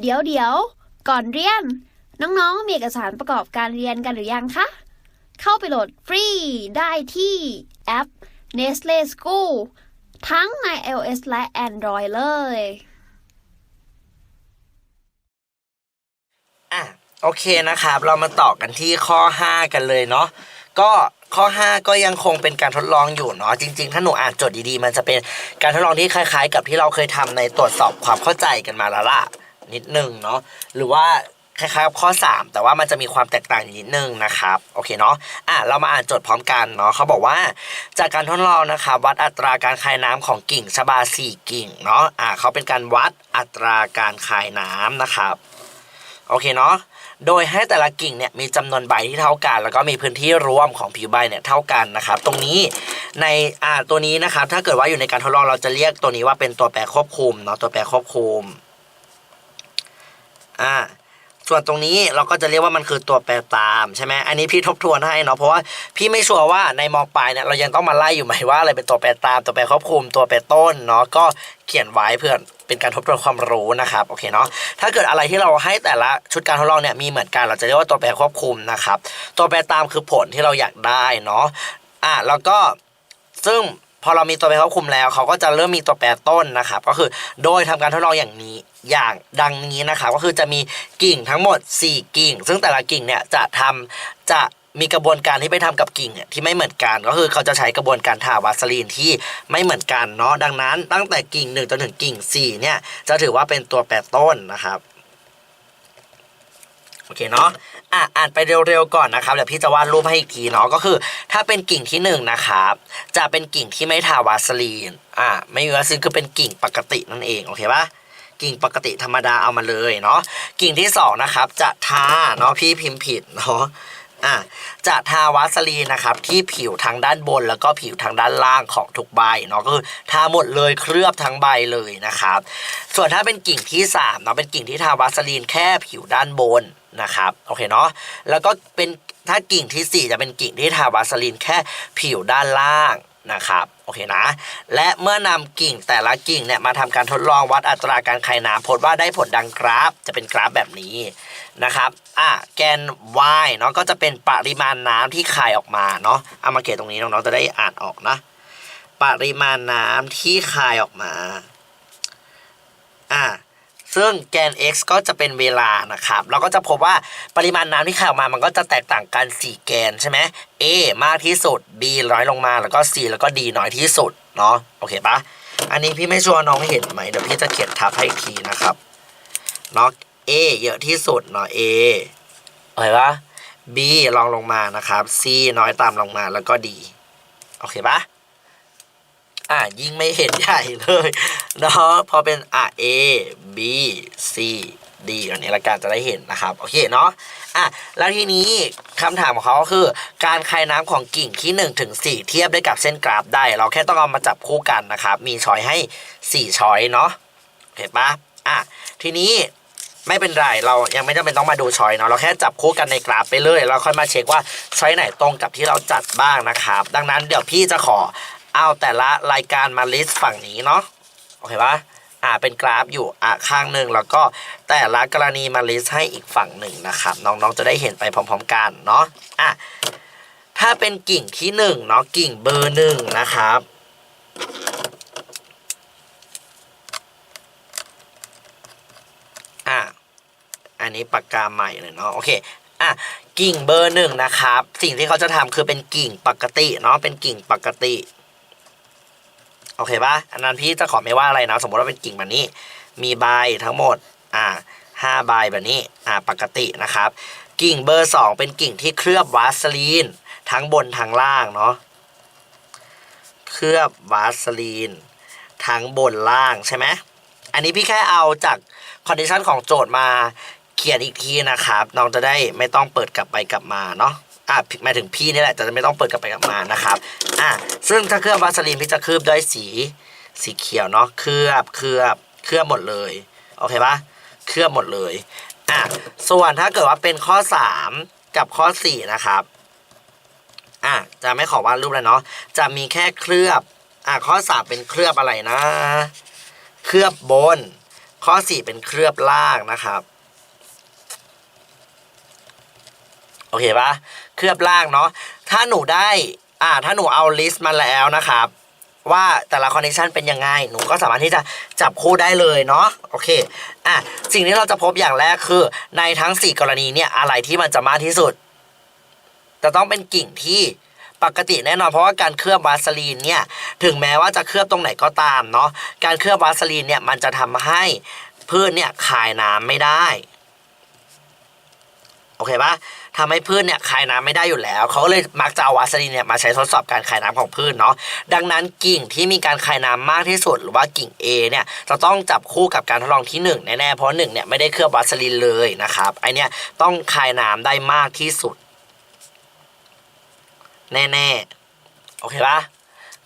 เดี๋ยวเดี๋ยว ก่อนเรียน น้องๆ มีเอกสารประกอบการเรียนกันหรือยังคะ เข้าไปโหลดฟรีได้ที่แอป Nestle School ทั้งใน iOS และ Android เลย อะ โอเคนะครับ เรามาต่อกันที่ข้อ 5 กันเลยเนาะ ก็ข้อ 5 ก็ยังคงเป็นการทดลองอยู่เนาะจริง ๆ ถ้าหนูอ่านจทย์ดีๆ มันจะเป็นการทดลองที่คล้าย ๆ กับที่เราเคยทำในตรวจสอบความเข้าใจกันมาแล้วล่ะ นิดนึงเนาะหรือว่าคล้ายๆกับข้อ 3 แต่ว่ามันจะมีความแตกต่างนิดนึงนะครับโอเคเนาะอะเรามาอ่านโจทย์พร้อมกันเนาะเขาบอกว่า จากการทดลองนะครับวัดอัตราการคายน้ำของกิ่งชบาสี่กิ่งเนาะอะเขาเป็นการวัดอัตราการคายน้ำนะครับโอเคเนาะโดยให้แต่ละกิ่งเนี่ยมีจำนวนใบที่เท่ากัน แล้วก็มีพื้นที่รวมของผิวใบเนี่ยเท่ากันนะครับ ตรงนี้ในอ่าตัวนี้นะครับถ้าเกิดว่าอยู่ในการทดลองเราจะเรียกตัวนี้ว่าเป็นตัวแปรควบคุมเนาะตัวแปรควบคุม อ่าส่วนตรงนี้เราก็จะเรียกว่ามันคือตัวแปรตามใช่ไหมอันนี้พี่ทบทวนให้เนาะเพราะว่าพี่ไม่ชัวร์ว่าในมอปลายเนี่ยเรายังต้องมาไล่อยู่ไหมว่าอะไรเป็นตัวแปรตาม ตัวแปรควบคุมตัวแปรต้นเนาะก็เขียนไว้เพื่อเป็นการทบทวนความรู้นะครับโอเคเนาะถ้าเกิดอะไรที่เราให้แต่ละชุดการทดลองเนี่ยมีเหมือนกันเราจะเรียกว่าตัวแปรควบคุมนะครับตัวแปรตามคือผลที่เราอยากได้เนาะอะแล้วก็ซึ่ง พอเรามีตัวแปรควบคุมแล้ว เขาก็จะเริ่มมีตัวแปรต้นนะครับ ก็คือโดยทำการทดลองอย่างนี้อย่างดังนี้นะครับ ก็คือจะมีกิ่งทั้งหมด 4 กิ่ง ซึ่งแต่ละกิ่งเนี่ยจะทำจะมีกระบวนการที่ไปทำกับกิ่งที่ไม่เหมือนกัน ก็คือเขาจะใช้กระบวนการทาวาสลีนที่ไม่เหมือนกันเนาะดังนั้น ตั้งแต่กิ่ง1จนถึงกิ่ง4เนี่ยจะถือว่าเป็นตัวแปรต้นนะครับ โอเคเนาะอะอ่านไปเร็วๆก่อนนะครับเดี๋ยวพี่จะวาดรูปให้อีกทีเนาะก็คือ ถ้าเป็นกิ่งที่หนึ่งนะครับ จะเป็นกิ่งที่ไม่ทาวาสลีนอะไม่มีวาสลีนคือเป็นกิ่งปกตินั่นเองโอเคปะกิ่งปกติธรรมดาเอามาเลยเนาะกิ่งที่สองนะครับจะทาเนาะพี่พิมพ์ผิดเนาะอะจะทาวาสลีนนะครับที่ผิวทางด้านบนแล้วก็ผิวทางด้านล่างของทุกใบเนาะก็คือทาหมดเลยเคลือบทั้งใบเลยนะครับ ส่วนถ้าเป็นกิ่งที่สามเนาะเป็นกิ่งที่ทาวาสลีนแค่ผิวด้านบน นะครับโอเคเนาะแล้วก็เป็นถ้ากิ่งที่สี่จะเป็นกิ่งที่ทาวาสลีนแค่ผิวด้านล่างนะครับโอเคนะ และเมื่อนำกิ่งแต่ละกิ่งเนี่ยมาทำการทดลองวัดอัตราการคายน้ำพบว่าได้ผลดังกราฟจะเป็นกราฟแบบนี้นะครับอะแกน y เนาะก็จะเป็นปริมาณน้ำที่คายออกมาเนาะเอามาเขียนตรงนี้น้องๆจะได้อ่านออกนะปริมาณน้ำที่คายออกมาอะ ซึ่งแกน x ก็จะเป็นเวลานะครับ เราก็จะพบว่าปริมาณน้ำที่เข้ามามันก็จะแตกต่างกัน 4 แกนใช่ไหม a มากที่สุด b น้อยลงมาแล้วก็ c แล้วก็ d น้อยที่สุดเนาะโอเคปะอันนี้พี่ไม่ชัวร์น้องเห็นไหมเดี๋ยวพี่จะเขียนทับให้อีกทีนะครับเนาะ a เยอะที่สุดเนาะ a โอเคปะ b รองลงมานะครับ c น้อยตามลงมาแล้วก็ d โอเคปะ อะยิ่งไม่เห็นใหญ่เลยเนาะพอเป็นอะ A B C D อันนี้ละกันจะได้เห็นนะครับ โอเคเนาะอะแล้วทีนี้คำถามของเขาก็คือ การคายน้ำของกิ่งที่1ถึง4เทียบได้กับเส้นกราฟได้ เราแค่ต้องเอามาจับคู่กันนะครับ มีช้อยให้ 4 ช้อยเนาะเห็นปะอะทีนี้ไม่เป็นไรเรายังไม่จำเป็นต้องมาดูช้อยเนาะเราแค่จับคู่กันในกราฟไปเลยเราค่อยมาเช็คว่าช้อยไหนตรงกับที่เราจัดบ้างนะครับ ดังนั้นเดี๋ยวพี่จะขอ เอาแต่ละรายการมาลิสต์ฝั่งนี้เนาะโอเคปะอ่าเป็นกราฟอยู่อะข้างหนึ่งแล้วก็แต่ละกรณีมาลิสต์ให้อีกฝั่งหนึ่งนะครับน้องๆจะได้เห็นไปพร้อมๆกันเนาะอะถ้าเป็นกิ่งที่หนึ่งเนาะกิ่งเบอร์หนึ่งนะครับ อะอันนี้ปากกาใหม่เลยเนาะโอเคอะกิ่งเบอร์หนึ่งนะครับ สิ่งที่เขาจะทำคือเป็นกิ่งปกติเนาะเป็นกิ่งปกติ โอเคปะอันนั้นพี่จะขอไม่ว่าอะไรนะ สมมติว่าเป็นกิ่งแบบนี้ มีใบทั้งหมด อ่าห้าใบแบบนี้ อ่า ปกตินะครับ กิ่งเบอร์สองเป็นกิ่งที่เคลือบวาสลีน ทั้งบนทั้งล่างเนาะ เคลือบวาสลีน ทั้งบนล่างใช่ไหม อันนี้พี่แค่เอาจากคอนดิชันของโจทย์มาเขียนอีกทีนะครับ น้องจะได้ไม่ต้องเปิดกลับไปกลับมาเนาะ อะหมายถึงพี่นี่แหละจะไม่ต้องเปิดกลับไปกลับมานะครับอะซึ่งถ้าเคลือบวาสลีนพี่จะเคลือบด้วยสีสีเขียวเนาะเคลือบเคลือบเคลือบหมดเลยโอเคปะเคลือบหมดเลยอะส่วนถ้าเกิดว่าเป็นข้อ 3 กับข้อ 4 นะครับอะจะไม่ขอวาดรูปแล้วเนาะจะมีแค่เคลือบอะข้อ 3 เป็นเคลือบอะไรนะ เคลือบบน ข้อสี่เป็นเคลือบล่างนะครับ โอเคปะ เคลือบล่างเนาะถ้าหนูได้อ่าถ้าหนูเอาลิสต์มาแล้วนะครับว่าแต่ละคอนเนคชันเป็นยังไง หนูก็สามารถที่จะจับคู่ได้เลยเนาะโอเคอะสิ่งที่เราจะพบอย่างแรกคือ ในทั้ง 4 กรณีเนี่ยอะไรที่มันจะมากที่สุด จะต้องเป็นกิ่งที่ปกติแน่นอนเพราะว่าการเคลือบวาสลีนเนี่ยถึงแม้ว่าจะเคลือบตรงไหนก็ตามเนาะการเคลือบวาสลีนเนี่ยมันจะทำให้พืชเนี่ยคายน้ำไม่ได้ โอเคปะ ทำให้พืชเนี่ยคายน้ำไม่ได้อยู่แล้ว เขาก็เลยมักจะเอาวาสลีนเนี่ยมาใช้ทดสอบการคายน้ำของพืชเนาะดังนั้นกิ่งที่มีการคายน้ำมากที่สุด หรือว่ากิ่ง A เนี่ยจะต้องจับคู่กับการทดลองที่หนึ่งแน่ๆเพราะหนึ่งเนี่ยไม่ได้เคลือบวาสลีนเลยนะครับไอเนี่ยต้องคายน้ำได้มากที่สุด แน่ๆโอเคปะ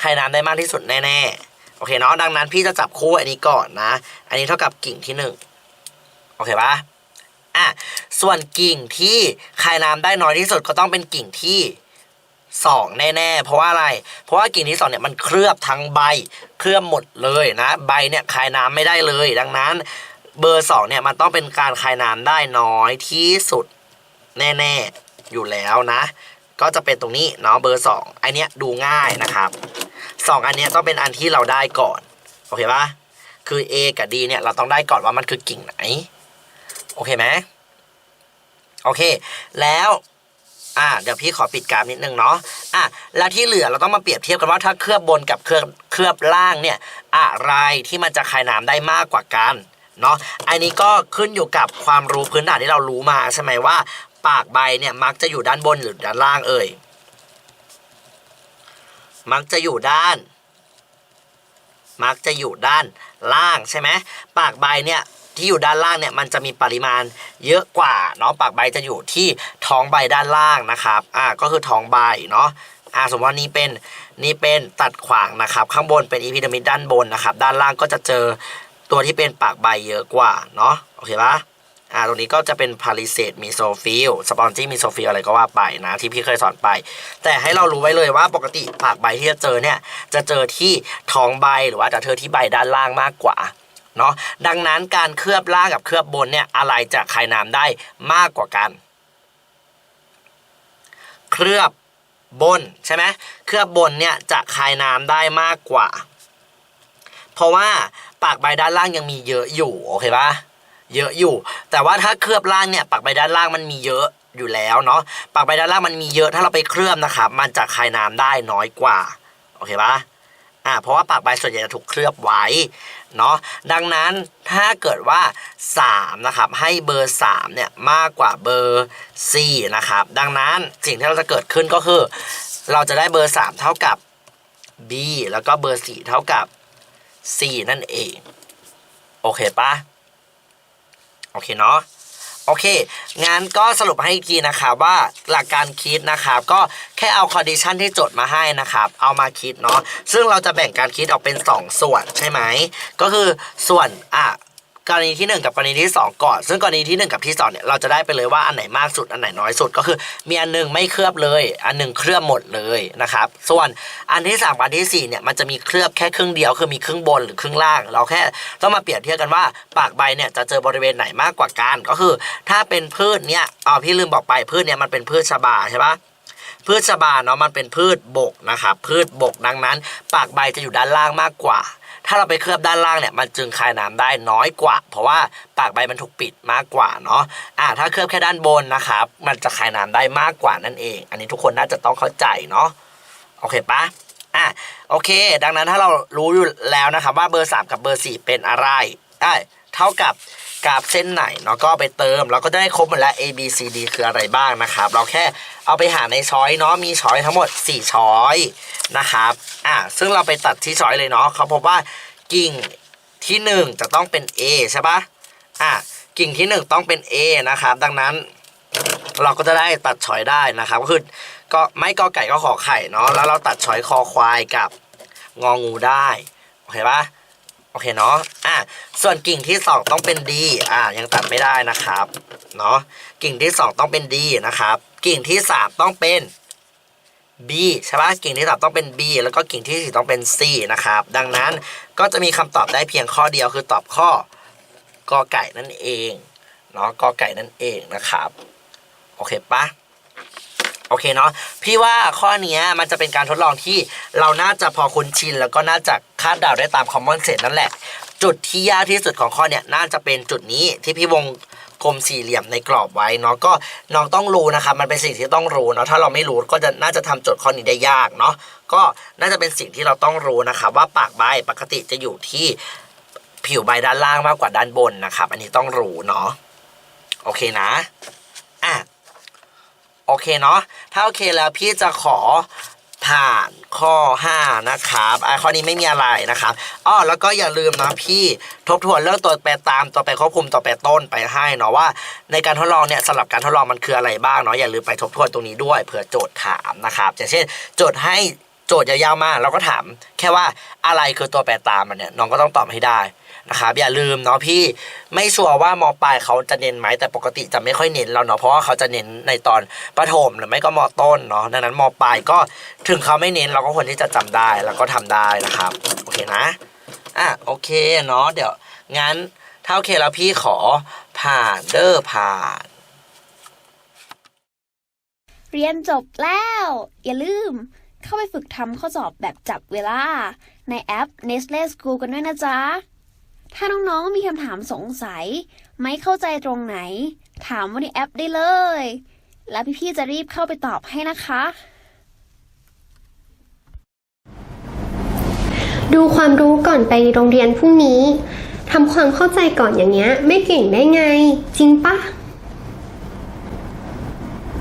ใครน้ำได้มากที่สุดแน่ๆโอเคเนาะดังนั้นพี่จะจับคู่อันนี้ก่อนนะ อันนี้เท่ากับกิ่งที่หนึ่งโอเคปะ อะส่วนกิ่งที่คายน้ำได้น้อยที่สุดก็ต้องเป็นกิ่งที่สองแน่ๆ เพราะว่าอะไร เพราะว่ากิ่งที่สองเนี่ยมันเคลือบทั้งใบ เคลือบหมดเลยนะ ใบเนี่ยคายน้ำไม่ได้เลย ดังนั้นเบอร์สองเนี่ยมันต้องเป็นการคายน้ำได้น้อยที่สุดแน่ๆ อยู่แล้วนะ ก็จะเป็นตรงนี้เนาะเบอร์สองอันเนี้ยดูง่ายนะครับสองอันเนี้ยต้องเป็นอันที่เราได้ก่อน โอเคปะคือ A กับ D เนี่ยเราต้องได้ก่อนว่ามันคือกิ่งไหน โอเคไหมโอเค แล้วอ่าเดี๋ยวพี่ขอปิดกราฟนิดนึงเนาะอะแล้วที่เหลือเราต้องมาเปรียบเทียบกันว่าถ้าเคลือบบนกับเคลือบเคลือบล่างเนี่ยอะไรที่มันจะคายน้ำได้มากกว่ากันเนาะอันนี้ก็ขึ้นอยู่กับความรู้พื้นฐานที่เรารู้มาใช่ไหมว่า ปากใบเนี่ยมักจะอยู่ด้านบนหรือด้านล่างเอ่ยมักจะอยู่ด้าน มักจะอยู่ด้านล่างใช่ไหมปากใบเนี่ย ที่อยู่ด้านล่างเนี่ยมันจะมีปริมาณเยอะกว่าเนาะปากใบจะอยู่ที่ท้องใบด้านล่างนะครับอ่าก็คือท้องใบเนาะอ่าสมมติว่านี่เป็นนี่เป็นตัดขวางนะครับ ข้างบนเป็นอีพิดามิดด้านบนนะครับ ด้านล่างก็จะเจอตัวที่เป็นปากใบเยอะกว่าเนาะโอเคปะอ่าตรงนี้ก็จะเป็นพาริเซตมีโซฟิลสปอนจี้มีโซฟิลอะไรก็ว่าไปนะ ที่พี่เคยสอนไป แต่ให้เรารู้ไว้เลยว่าปกติปากใบที่จะเจอเนี่ย จะเจอที่ท้องใบหรือว่าจะเจอที่ใบด้านล่างมากกว่า เนาะดังนั้นการเคลือบล่างกับเคลือบบนเนี่ยอะไรจะคายน้ำได้มากกว่ากัน เคลือบบนใช่ไหมเคลือบบนเนี่ยจะคายน้ำได้มากกว่า เพราะว่าปากใบด้านล่างยังมีเยอะอยู่โอเคปะเยอะอยู่ แต่ว่าถ้าเคลือบล่างเนี่ยปากใบด้านล่างมันมีเยอะอยู่แล้วเนาะปากใบด้านล่างมันมีเยอะถ้าเราไปเคลือบนะครับมันจะคายน้ำได้น้อยกว่าโอเคปะอ่าเพราะว่าปากใบส่วนใหญ่จะถูกเคลือบไว้ เนาะดังนั้นถ้าเกิดว่า 3 นะครับ ให้เบอร์ 3 เนี่ย มากกว่าเบอร์ 4 นะครับ ดังนั้นสิ่งที่เราจะเกิดขึ้นก็คือ เราจะได้เบอร์ 3 เท่ากับ B แล้วก็เบอร์ 4 เท่ากับ C นั่นเอง โอเคปะโอเคเนาะ โอเคงั้นก็สรุปให้อีกทีนะครับว่าหลักการคิดนะครับก็แค่เอาคอนดิชันที่จดมาให้นะครับเอามาคิดเนาะซึ่งเราจะแบ่งการคิดออกเป็น 2 ส่วนใช่ไหมก็คือส่วนอะ กรณีที่ 1 กับกรณีที่ 2 ก่อน ซึ่งกรณีที่ 1 กับที่2เนี่ยเราจะได้ไปเลยว่าอันไหนมากสุดอันไหนน้อยสุดก็คือ มีอันหนึงไม่เคลือบเลย อันหนึงเคลือบหมดเลยนะครับส่วนอันที่3กับอันที่4เนี่ยมันจะมีเคลือบแค่ครึ่งเดียวคือมีครึ่งบนหรือครึ่งล่าง เราแค่ต้องมาเปรียบเทียบกันว่าปากใบเนี่ยจะเจอบริเวณไหนมากกว่ากันก็คือ ถ้าเป็นพืชเนี่ยอ๋อพี่ลืมบอกไปพืชเนี่ยมันเป็นพืชชบาใช่ปะพืชชบาเนาะมันเป็นพืชบกนะครับพืชบกดังนั้น ปากใบจะอยู่ด้านล่างมากกว่า ถ้าเราไปเคลือบด้านล่างเนี่ยมันจึงคายน้ำได้น้อยกว่า เพราะว่าปากใบมันถูกปิดมากกว่าเนาะอ่าถ้าเคลือบแค่ด้านบนนะครับมันจะคายน้ำได้มากกว่านั่นเอง อันนี้ทุกคนน่าจะต้องเข้าใจเนาะโอเคปะอะโอเค ดังนั้นถ้าเรารู้อยู่แล้วนะครับว่าเบอร์ 3 กับเบอร์ 4 เป็นอะไรได้เท่ากับ กราฟเส้นไหนเนาะก็ไปเติมเราก็ได้ครบหมดแล้ว A B C D คืออะไรบ้างนะครับ เราแค่เอาไปหาในช้อยเนาะมีช้อยทั้งหมด 4 ช้อยนะครับอะซึ่งเราไปตัดที่ช้อยเลยเนาะเขาพบว่ากิ่งที่ 1 จะต้องเป็น A ใช่ปะอะกิ่งที่ 1 ต้องเป็น A นะครับ ดังนั้น เราก็จะได้ตัดช้อยได้นะครับก็คือก็ไม่กอไก่ก็ขอไข่เนาะแล้วเราตัดช้อยคอควายกับงองูได้โอเคปะ อเคเนาะอะส่วนกิ่งที่สองต้องเป็นดีอะยังตัดไม่ได้นะครับเนาะกิ่งที่สองต้องเป็นดีนะครับ กิ่งที่สามต้องเป็น B ใช่ปะกิ่งที่สามต้องเป็น B แล้วก็กิ่งที่สี่ต้องเป็น C นะครับ ดังนั้นก็จะมีคำตอบได้เพียงข้อเดียวคือตอบข้อกอไก่นั่นเองเนาะกอไก่นั่นเองนะครับ โอเคปะ โอเคเนาะพี่ว่าข้อนี้มันจะเป็นการทดลองที่เราน่าจะพอคุ้นชิน แล้วก็น่าจะคาดเดาได้ตาม common sense นั่นแหละ จุดที่ยากที่สุดของข้อเนี้ยน่าจะเป็นจุดนี้ที่พี่วงกลมสี่เหลี่ยมในกรอบไว้เนาะก็น้องต้องรู้นะครับมันเป็นสิ่งที่ต้องรู้เนาะถ้าเราไม่รู้ก็จะน่าจะทำโจทย์ข้อนี้ได้ยากเนาะก็น่าจะเป็นสิ่งที่เราต้องรู้นะครับว่าปากใบปกติจะอยู่ที่ผิวใบด้านล่างมากกว่าด้านบนนะครับ อันนี้ต้องรู้เนาะโอเคนะอะ โอเคเนาะถ้าโอเคแล้วพี่จะขอผ่านข้อ 5 นะครับไอข้อนี้ไม่มีอะไรนะครับอ้อแล้วก็อย่าลืมนะพี่ทบทวนเรื่องตัวแปรตามตัวแปรควบคุมตัวแปรต้นไปให้เนาะว่า ในการทดลองเนี่ยสำหรับการทดลองมันคืออะไรบ้างเนาะอย่าลืมไปทบทวนตรงนี้ด้วยเผื่อโจทย์ถามนะครับอย่างเช่น โจทย์ให้โจทย์ยาวๆมากเราก็ถาม แค่ว่าอะไรคือตัวแปรตามมันเนี่ยน้องก็ต้องตอบให้ได้ นะครับอย่าลืมเนาะพี่ไม่ชัวร์ว่ามปลายเขาจะเน้นไหมแต่ปกติจะไม่ค่อยเน้นเราเนาะเพราะว่าเขาจะเน้นในตอนประถมหรือไม่ก็มต้นเนาะดังนั้นมปลายก็ถึงเขาไม่เน้นเราก็ควรที่จะจำได้แล้วก็ทำได้นะครับโอเคนะอะโอเคเนาะเดี๋ยวงั้นถ้าโอเคแล้วพี่ขอผ่านเดอร์ผ่านเรียนจบแล้ว อย่าลืมเข้าไปฝึกทำข้อสอบแบบจับเวลา ในแอป Nestle School กันด้วยนะจ๊ะ ถ้าน้องๆมีคำถามสงสัย ไม่เข้าใจตรงไหน ถามว่าในแอปได้เลย แล้วพี่ๆจะรีบเข้าไปตอบให้นะคะ ดูความรู้ก่อนไปโรงเรียนพรุ่งนี้ทำความเข้าใจก่อนอย่างเงี้ย ไม่เก่งได้ไง จริงปะ